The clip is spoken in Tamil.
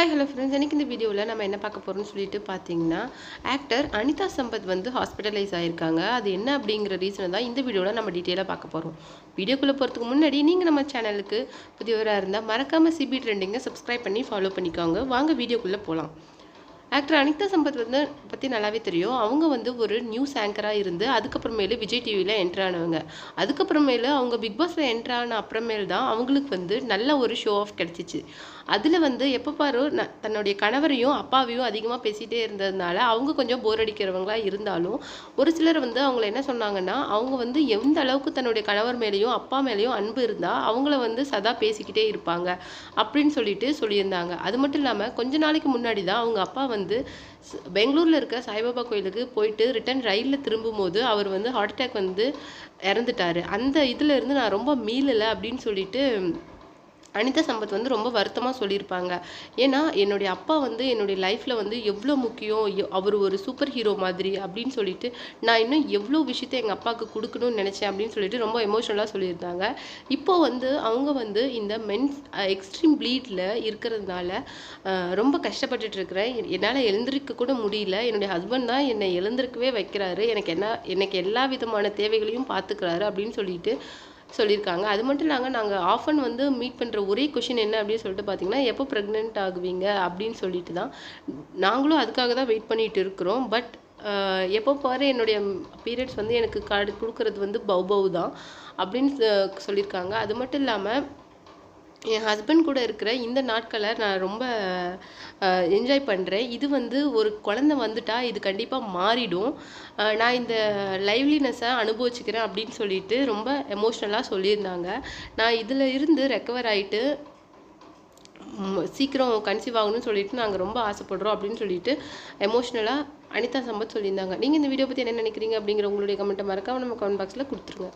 ஹாய் ஹலோ ஃப்ரெண்ட்ஸ் எனக்கு இந்த வீடியோவில் நம்ம என்ன பார்க்க போகிறோம்னு சொல்லிட்டு பார்த்தீங்கன்னா ஆக்டர் அனிதா சம்பத் வந்து ஹாஸ்பிட்டலைஸ் ஆயிருக்காங்க. அது என்ன அப்படிங்கிற ரீசனை தான் இந்த வீடியோவில் நம்ம டீட்டெயிலாக பார்க்க போகிறோம் வீடியோக்குள்ளே போகிறதுக்கு முன்னாடி நீங்கள் நம்ம சேனலுக்கு புதியவராக இருந்தால் மறக்காமல் சிபி ட்ரெண்டிங்கை சப்ஸ்கிரைப் பண்ணி ஃபாலோ பண்ணிக்கோங்க. வாங்க வீடியோக்குள்ளே போகலாம் ஆக்டர் அனிதா சம்பத் வந்து பற்றி நல்லாவே தெரியும். அவங்க வந்து ஒரு நியூஸ் ஆங்கராக இருந்து அதுக்கப்புறமேலு விஜய் டிவியில் என்ட்ரு ஆனவங்க. அதுக்கப்புறமேலு அவங்க பிக் பாஸில் என்ட்ரு ஆன அப்புறமேல் தான் அவங்களுக்கு வந்து நல்ல ஒரு ஷோ ஆஃப் கிடச்சிச்சு. அதில் வந்து எப்போ பாரு ந தன்னுடைய கணவரையும் அப்பாவையும் அதிகமாக பேசிகிட்டே இருந்ததுனால அவங்க கொஞ்சம் போர் அடிக்கிறவங்களா இருந்தாலும் ஒரு சிலர் வந்து அவங்கள என்ன சொன்னாங்கன்னா அவங்க வந்து எந்த அளவுக்கு தன்னுடைய கணவர் மேலேயும் அப்பா மேலேயும் அன்பு இருந்தால் அவங்கள வந்து சதா பேசிக்கிட்டே இருப்பாங்க. அப்படின்னு சொல்லிட்டு சொல்லியிருந்தாங்க. அது மட்டும் இல்லாமல் கொஞ்ச நாளைக்கு முன்னாடி தான் அவங்க அப்பா வந்து வந்து பெங்களூரில் இருக்க சாய்பாபா கோயிலுக்கு போயிட்டு ரிட்டன் ரயிலில் திரும்பும்போது அவர் வந்து ஹார்ட் அட்டாக் வந்து இறந்துட்டாரு. அந்த இதுலேருந்து நான் ரொம்ப மீளலை அப்படின்னு சொல்லிட்டு அனிதா சம்பத் வந்து ரொம்ப வருத்தமாக சொல்லியிருப்பாங்க. ஏன்னா என்னுடைய அப்பா வந்து என்னுடைய லைஃப்பில் வந்து எவ்வளோ முக்கியம் அவர் ஒரு சூப்பர் ஹீரோ மாதிரி அப்படின்னு சொல்லிட்டு நான் இன்னும் எவ்வளோ விஷயத்த எங்கள் அப்பாவுக்கு கொடுக்கணும்னு நினச்சேன் அப்படின்னு சொல்லிட்டு ரொம்ப எமோஷனலாக சொல்லியிருந்தாங்க. இப்போ வந்து அவங்க வந்து இந்த மென்ஸ் எக்ஸ்ட்ரீம் ப்ளீடில் இருக்கிறதுனால ரொம்ப கஷ்டப்பட்டுட்டு இருக்கிறேன். என்னால் எழுந்திருக்க கூட முடியல. என்னுடைய ஹஸ்பண்ட் தான் என்னை எழுந்திருக்கவே வைக்கிறாரு. எனக்கு என்ன எனக்கு எல்லா விதமான தேவைகளையும் பார்த்துக்கிறாரு அப்படின்னு சொல்லிட்டு சொல்லியிருக்காங்க. அது மட்டும் இல்லாமல் நாங்கள் ஆஃபன் வந்து மீட் பண்ணுற ஒரே கொஷின் என்ன அப்படின்னு சொல்லிட்டு பார்த்தீங்கன்னா எப்போ ப்ரெக்னென்ட் ஆகுவீங்க அப்படின்னு சொல்லிட்டு தான். நாங்களும் அதுக்காக தான் வெயிட் பண்ணிட்டு இருக்கிறோம். பட் எப்போ பாரு என்னுடைய பீரியட்ஸ் வந்து எனக்கு காடு கொடுக்குறது வந்து பௌபவ் தான் அப்படின்னு சொல்லியிருக்காங்க. அது மட்டும் இல்லாமல் என் ஹஸ்பண்ட் கூட இருக்கிற இந்த நாட்களை நான் ரொம்ப என்ஜாய் பண்ணுறேன் இது வந்து ஒரு குழந்தை வந்துட்டா இது கண்டிப்பாக மாறிடும். நான் இந்த லைவ்லினஸை அனுபவிச்சுக்கிறேன் அப்படின்னு சொல்லிட்டு ரொம்ப எமோஷ்னலாக சொல்லியிருந்தாங்க. நான் இதில் இருந்து ரெக்கவர் ஆகிட்டு சீக்கிரம் கன்சீவ் ஆகணும்னு சொல்லிட்டு நாங்கள் ரொம்ப ஆசைப்படுறோம் அப்படின்னு சொல்லிட்டு எமோஷ்னலாக அனிதா சம்பத் சொல்லியிருந்தாங்க. நீங்கள் இந்த வீடியோ பற்றி என்ன நினைக்கிறீங்க அப்படிங்கிற உங்களுடைய கமெண்ட்டை மறக்காம நம்ம கமெண்ட் பாக்ஸில் கொடுத்துருங்க.